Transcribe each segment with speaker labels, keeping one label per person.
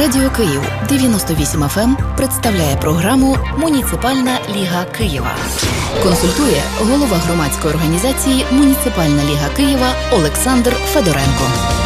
Speaker 1: Радіо Київ 98 FM представляє програму Муніципальна ліга Києва. Консультує голова громадської організації Муніципальна ліга Києва Олександр Федоренко.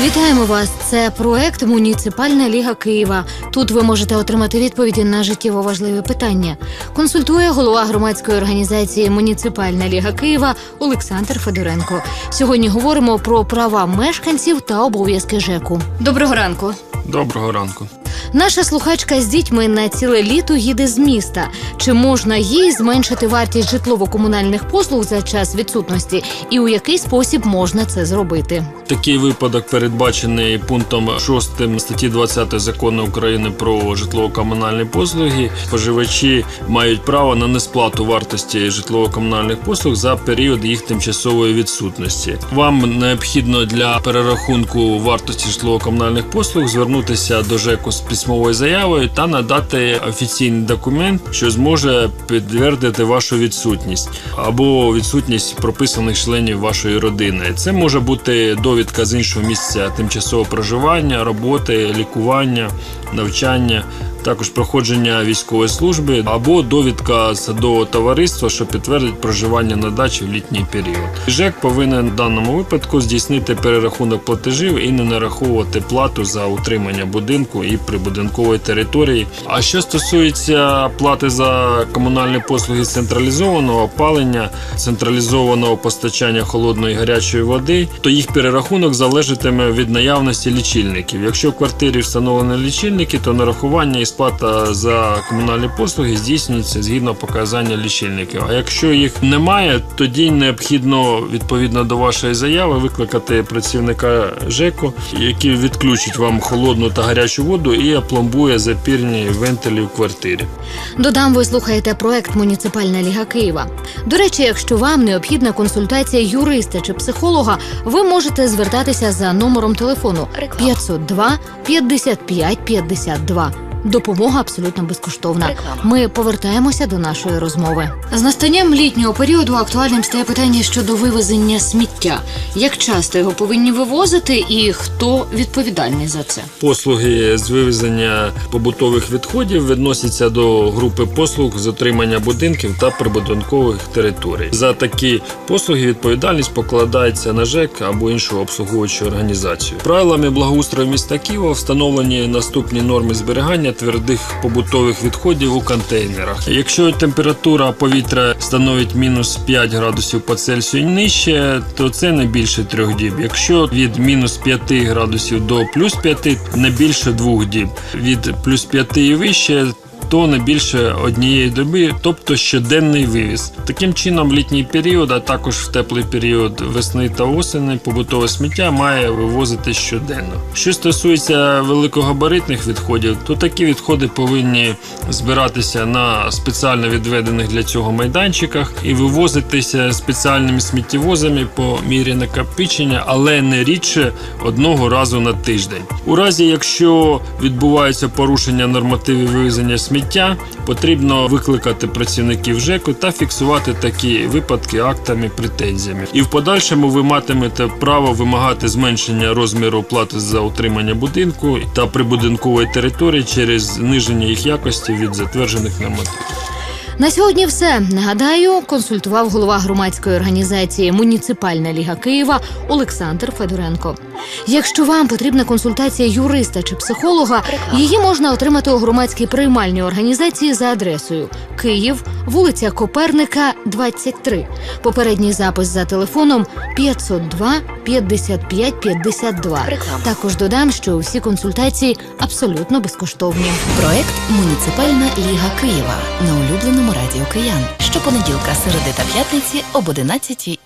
Speaker 2: Вітаємо вас! Це проект Муніципальна ліга Києва. Тут ви можете отримати відповіді на життєво важливі питання. Консультує голова громадської організації Муніципальна ліга Києва Олександр Федоренко. Сьогодні говоримо про права мешканців та обов'язки ЖЕКу. Доброго ранку.
Speaker 3: Доброго ранку.
Speaker 2: Наша слухачка з дітьми на ціле літо їде з міста. Чи можна їй зменшити вартість житлово-комунальних послуг за час відсутності, і у який спосіб можна це зробити?
Speaker 3: Такий випадок передбачений пунктом 6 статті 20 закону України про житлово-комунальні послуги. Споживачі мають право на несплату вартості житлово-комунальних послуг за період їх тимчасової відсутності. Вам необхідно для перерахунку вартості житлово-комунальних послуг звернутися до ЖЕКу з письмовою заявою та надати офіційний документ, що зможе підтвердити вашу відсутність або відсутність прописаних членів вашої родини. Це може бути довідка з іншого місця тимчасового проживання, роботи, лікування, навчання. Також проходження військової служби або довідка садового товариства, що підтвердить проживання на дачі в літній період. ЖЕК повинен в даному випадку здійснити перерахунок платежів і не нараховувати плату за утримання будинку і прибудинкової території. А що стосується плати за комунальні послуги централізованого опалення, централізованого постачання холодної і гарячої води, то їх перерахунок залежатиме від наявності лічильників. Якщо в квартирі встановлені лічильники, то нарахування і сплата за комунальні послуги здійснюється згідно показання лічильників. А якщо їх немає, тоді необхідно відповідно до вашої заяви викликати працівника ЖЕКу, який відключить вам холодну та гарячу воду і опломбує запірні вентилі в квартирі.
Speaker 2: Додам, ви слухаєте проект Муніципальна ліга Києва. До речі, якщо вам необхідна консультація юриста чи психолога, ви можете звертатися за номером телефону 502 55 52. Допомога абсолютно безкоштовна. Ми повертаємося до нашої розмови. З настанням літнього періоду актуальним стає питання щодо вивезення сміття. Як часто його повинні вивозити, і хто відповідальний за це?
Speaker 3: Послуги з вивезення побутових відходів відносяться до групи послуг з отримання будинків та прибудинкових територій. За такі послуги відповідальність покладається на ЖЕК або іншу обслуговуючу організацію. Правилами благоустрою міста Києва встановлені наступні норми зберігання твердих побутових відходів у контейнерах. Якщо температура повітря становить мінус 5 градусів по Цельсію нижче, то це не більше трьох діб. Якщо від мінус 5 градусів до плюс 5, не більше двох діб. Від плюс 5 і вище. То не більше однієї доби, тобто щоденний вивіз. Таким чином, в літній період, а також в теплий період весни та осені, побутове сміття має вивозити щоденно. Що стосується великогабаритних відходів, то такі відходи повинні збиратися на спеціально відведених для цього майданчиках і вивозитися спеціальними сміттєвозами по мірі накопичення, але не рідше одного разу на тиждень. У разі, якщо відбувається порушення нормативів вивезення сміття, потрібно викликати працівників ЖЕКу та фіксувати такі випадки актами претензіями. І в подальшому ви матимете право вимагати зменшення розміру плати за утримання будинку та прибудинкової території через зниження їх якості від затверджених нормативів.
Speaker 2: На сьогодні все. Нагадаю, консультував голова громадської організації Муніципальна ліга Києва Олександр Федоренко. Якщо вам потрібна консультація юриста чи психолога, її можна отримати у громадській приймальній організації за адресою Київ, вулиця Коперника, 23. Попередній запис за телефоном 502 55 52.
Speaker 1: Реклама.
Speaker 2: Також додам, що всі консультації абсолютно безкоштовні.
Speaker 1: Проект Муніципальна ліга Києва на улюбленому радіо Киян. Щопонеділка, середи та п'ятниці об 11.10.